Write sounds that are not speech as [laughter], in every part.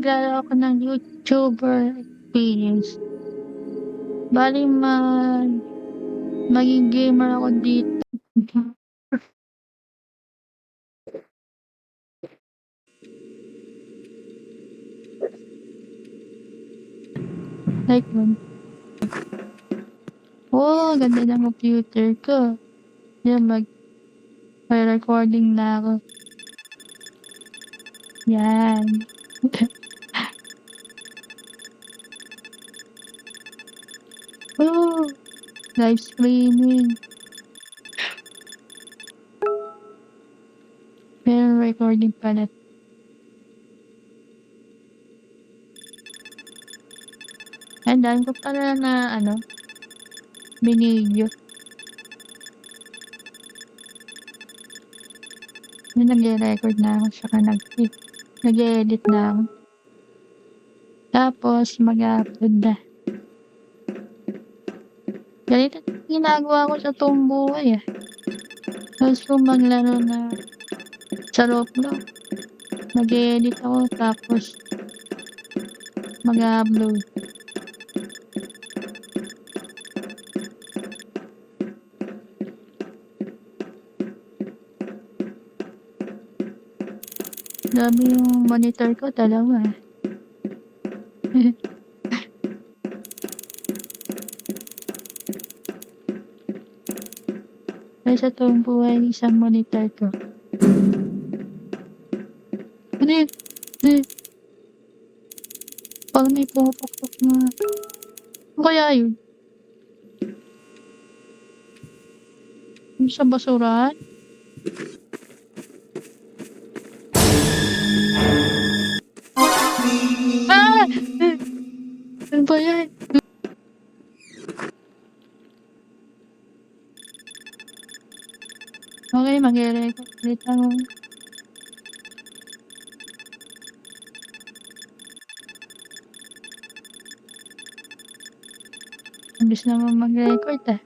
maglalaro ako ng YouTuber experience. Bali mag maging gamer ako dito. [laughs] Like nun. Oh, ganda ng computer ko. Yan, mag may recording na ako. Yan. [laughs] oh, live streaming. Pero recording pala. Ang dami ko pala na ano, binidyo. May nagre-record na ako, saka nag nag-edit na ako. Tapos, mag-upload na. Ganito ginagawa ko sa tuong buhay. Tapos kung maglaro na sa Roblox, mag-edit ako, tapos mag-upload. Grabe yung monitor ko, dalawa eh. Kaya sa tuwang buhay, isang monitor ko. Ano yun? Ano yun? Parang may pumapakpak na. Ano kaya yun? Yung sa basurahan? Ah! Ano ba yan? Okay, mag-record ulit ako. Imbis naman mag-record ah.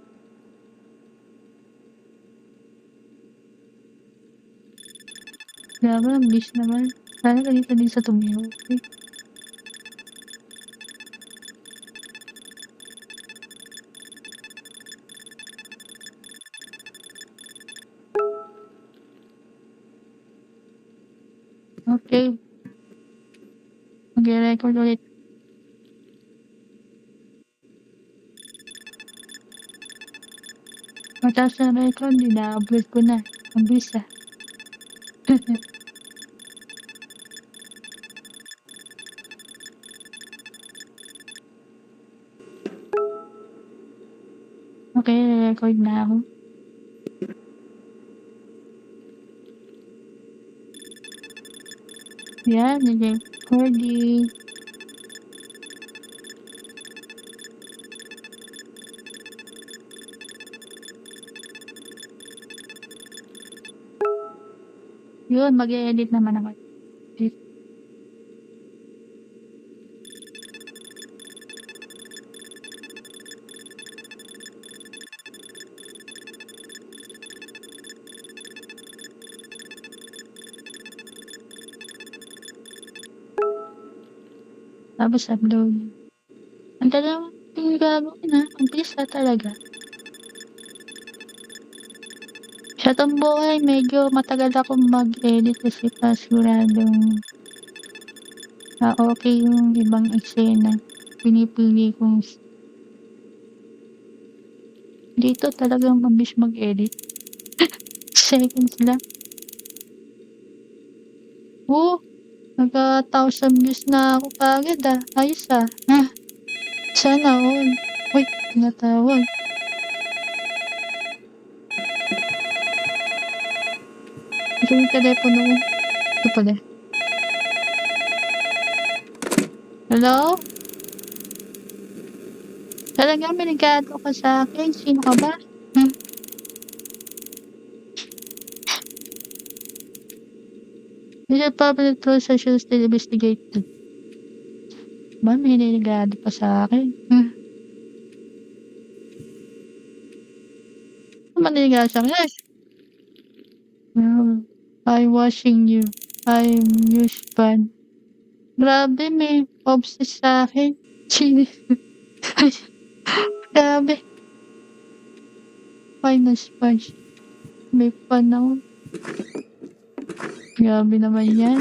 Grabe, ang bilis naman. Sana ganito din sa tumiyo. Okay. Okay. Mag-record ulit. Mataas na record, ina-upload ko na. Ang bilis ah. [laughs] Okay, record na ako. Yan, nag-recording. Yun, mag-edit naman ako. Tapos upload. Ang talagang yung gagawin ha. Ang bilis na talaga. Sa buhay, medyo matagal akong mag-edit kasi pasiguradong ah, okay yung ibang eksena. Pinipili kong dito talagang mabilis mag-edit. [laughs] Seconds lang. Oh, nagka thousand views na ako kagad ah. Ayos ah. Ah, sana all. Uy, tinatawag. Yung telepono ko. Ito pala. Hello? Talaga binigado ka sa akin. Sino ka ba? Hmm? Mr. Public should still investigated. Ba, may niligado pa sa akin. Hmm. Ano maniligado sa akin? No. I'm watching you. I'm Yushpan. Grabe may obsess sa'kin. Sino ay, grabe. Final sponge. May panahon. Grabe naman yan.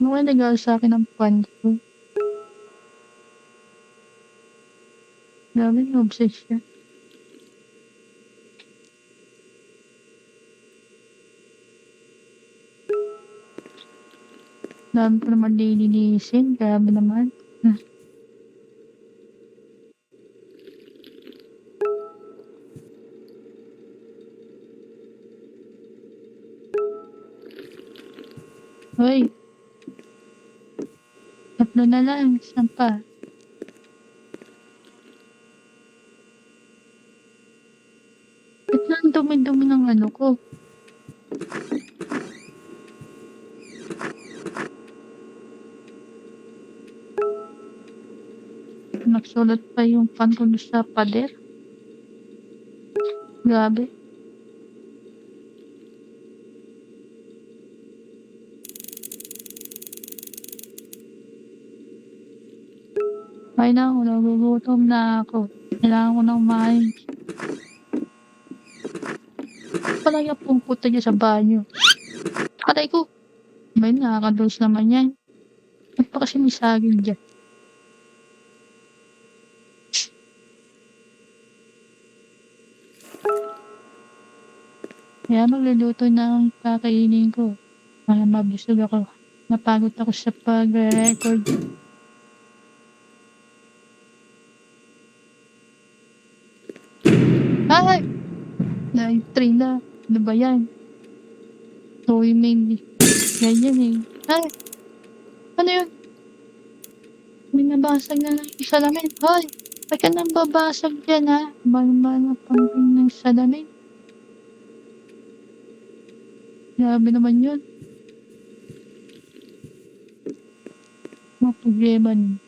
Ano kaya nagagawa sa'kin ng pan ko? Grabe na-obsess siya. Dami ko naman lilinisin. Grabe naman. Hmm. Hoy. Tatlo na lang. Saan pa? Ba't na dumi-dumi ng ano ko? Nagsulat pa yung fan ko sa pader. Grabe. Ay na ako, nagugutom na ako. Kailangan ko ng kumain. Pala yung pungkuta niya sa banyo. Aray ko. Ba yun, nakakados naman yan. Ba't pa kasi may saging dyan? Kaya magluluto ng kakainin ko. Para mabusog ako. Napagod ako sa pag-record. Ay! Nine three na. Ano ba yan? Toy main. Ganyan eh. Ay! Ano yun? May nabasag na yung salamin. Hoy! Ba't ka nang babasag dyan ha? Bang-bang ang pambing ng salamin. Grabe naman yun. Mga problema niyo.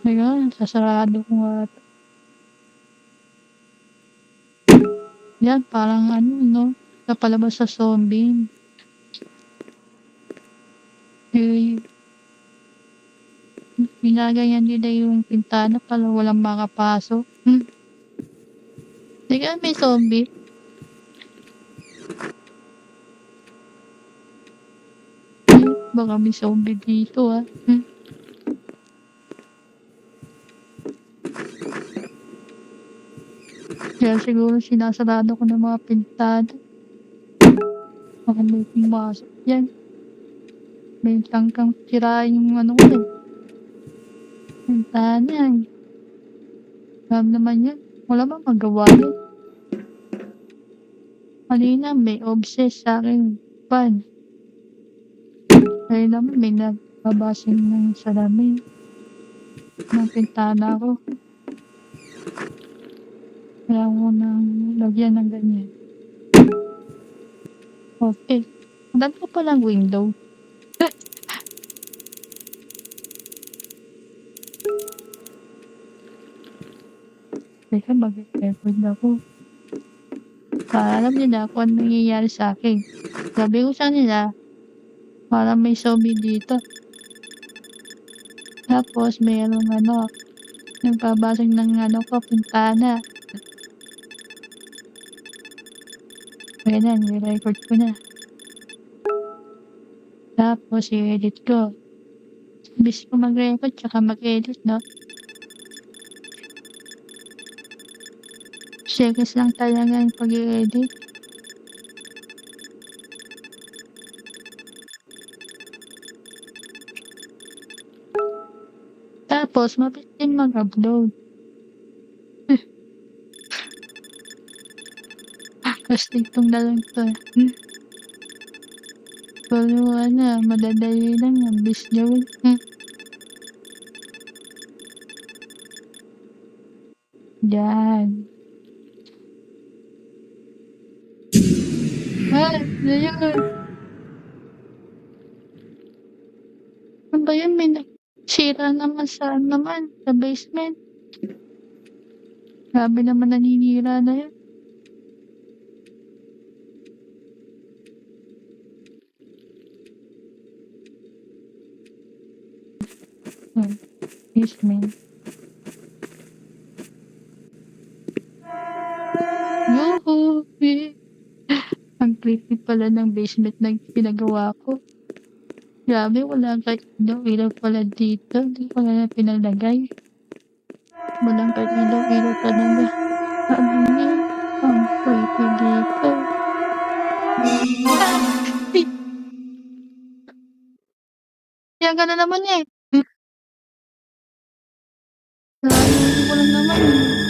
Teka, sasarado ko nga. Yan, parang ano, no? Kapalabas sa zombie. Eh, ginaganyan nila yung pintana para walang makapasok. Hmm. Teka, may zombie. Eh, baka may zombie dito ah. Hmm. Kaya siguro sinasarado ko ng mga pintana. Baka may pumasok yan. May tangkang tirahin yung ano ko eh. Pintana yan. Alam naman yan. Wala ba magawa yun? Kanina may obsess sa akin pan. Kaya naman may nagbabasing ng salamin. Ng pintana ko. Kaya ko nang lagyan ng ganyan. Okay. Dami ko palang window. Teka, mag-record ako. Para alam nila kung ano nangyayari sa akin. Sabi ko sa nila, parang may zombie dito. Tapos, mayroong ano, nagbabasag ng ano ko, pintana. Kaya na, nirecord ko na. Tapos, i-edit ko. Bis ko mag-record, tsaka mag-edit, no? Seconds lang talaga yung pag-i-edit. Tapos, mabilis din mag-upload. [laughs] Kasi itong dalawang to. Hmm? Pero ano, madadali lang. Mabilis gawin. Yan. Ah, ano yun? Naninira naman sa ano naman, sa basement. Grabe naman naninira na yun. Hmm, basement. Eh. [laughs] Ang creepy pala ng basement na pinagawa ko. Grabe, wala kahit ilaw-ilaw pala dito. Hindi ko na pinalagay. Walang kahit ilaw-ilaw talaga. Sabi niya, ang creepy dito. Ay! Kaya ka na naman eh. Narinig ko lang naman eh.